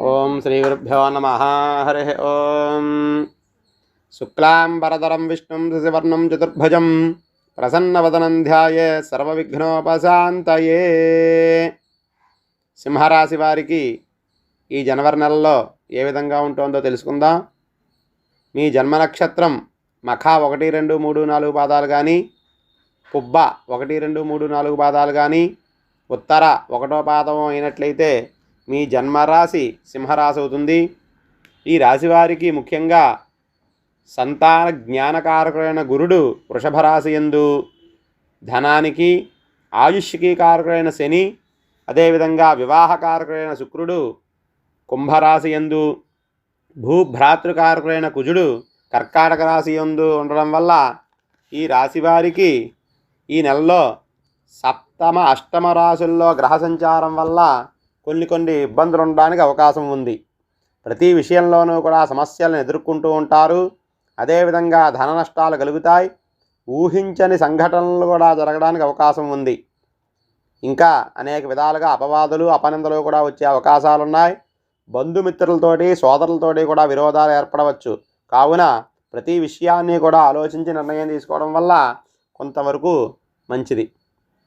ఓం శ్రీ గురుభ్యో నమ. హరి ఓం. శుక్లాంబరధరం విష్ణుం శశివర్ణం చతుర్భుజం ప్రసన్నవదనం ధ్యాయే సర్వవిఘ్నోపశాంతయే. సింహరాశి వారికి ఈ జనవరి నెలలో ఏ విధంగా ఉంటుందో తెలుసుకుందాం? మీ జన్మ నక్షత్రం మఖ ఒకటి రెండు మూడు నాలుగు పాదాలు కానీ పుబ్బ ఒకటి రెండు మూడు నాలుగు పాదాలు కానీ ఉత్తర ఒకటో పాదం అయినట్లయితే మీ జన్మరాశి సింహరాశి అవుతుంది. ఈ రాశి వారికి ముఖ్యంగా సంతాన జ్ఞానకారకుడైన గురుడు వృషభ రాశి ఎందు ధనానికి ఆయుష్కి కారకుడైన శని అదేవిధంగా వివాహకారకుడైన శుక్రుడు కుంభరాశి ఎందు భూభ్రాతృకారకుడైన కుజుడు కర్కాటక రాశి యందు ఉండడం వల్ల ఈ రాశి వారికి ఈ నెలలో సప్తమ అష్టమ రాశుల్లో గ్రహ సంచారం వల్ల కొన్ని కొన్ని ఇబ్బందులు ఉండడానికి అవకాశం ఉంది. ప్రతి విషయంలోనూ కూడా సమస్యలను ఎదుర్కొంటూ ఉంటారు. అదేవిధంగా ధన నష్టాలు కలుగుతాయి. ఊహించని సంఘటనలు కూడా జరగడానికి అవకాశం ఉంది. ఇంకా అనేక విధాలుగా అపవాదులు అపనిందలు కూడా వచ్చే అవకాశాలు ఉన్నాయి. బంధుమిత్రులతోటి సోదరులతోటి కూడా విరోధాలు ఏర్పడవచ్చు. కావున ప్రతి విషయాన్ని కూడా ఆలోచించి నిర్ణయం తీసుకోవడం వల్ల కొంతవరకు మంచిది.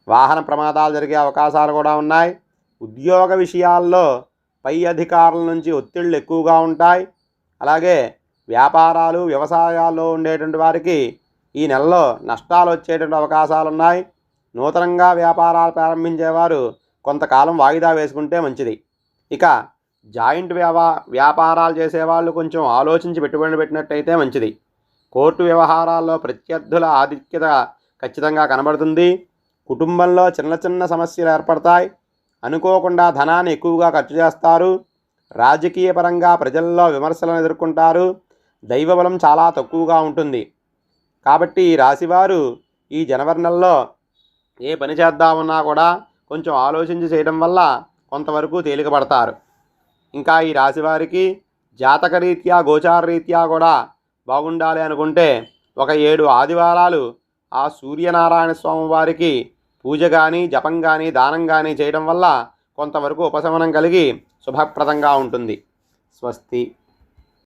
వాహన ప్రమాదాలు జరిగే అవకాశాలు కూడా ఉన్నాయి. ఉద్యోగ విషయాల్లో పై అధికారుల నుంచి ఒత్తిళ్ళు ఎక్కువగా ఉంటాయి. అలాగే వ్యాపారాలు వ్యవసాయాల్లో ఉండేటువంటి వారికి ఈ నెలలో నష్టాలు వచ్చేటువంటి అవకాశాలు ఉన్నాయి. నూతనంగా వ్యాపారాలు ప్రారంభించేవారు కొంతకాలం వాయిదా వేసుకుంటే మంచిది. ఇక జాయింట్ వ్యవా వ్యాపారాలు చేసేవాళ్ళు కొంచెం ఆలోచించి పెట్టుబడి పెట్టినట్టయితే మంచిది. కోర్టు వ్యవహారాల్లో ప్రత్యర్థుల ఆధిక్యత ఖచ్చితంగా కనబడుతుంది. కుటుంబంలో చిన్న చిన్న సమస్యలు ఏర్పడతాయి. అనుకోకుండా ధనాన్ని ఎక్కువగా ఖర్చు చేస్తారు. రాజకీయ పరంగా ప్రజల్లో విమర్శలను ఎదుర్కొంటారు. దైవబలం చాలా తక్కువగా ఉంటుంది. కాబట్టి ఈ రాశివారు ఈ జనవరి నెలలో ఏ పని చేద్దామన్నా కూడా కొంచెం ఆలోచించి చేయడం వల్ల కొంతవరకు తేలికపడతారు. ఇంకా ఈ రాశివారికి జాతకరీత్యా గోచారరీత్యా కూడా బాగుండాలి అనుకుంటే ఒక ఏడు ఆదివారాలు ఆ సూర్యనారాయణ స్వామి వారికి పూజ కానీ జపం కానీ దానం కానీ చేయడం వల్ల కొంతవరకు ఉపశమనం కలిగి శుభప్రదంగా ఉంటుంది. స్వస్తి.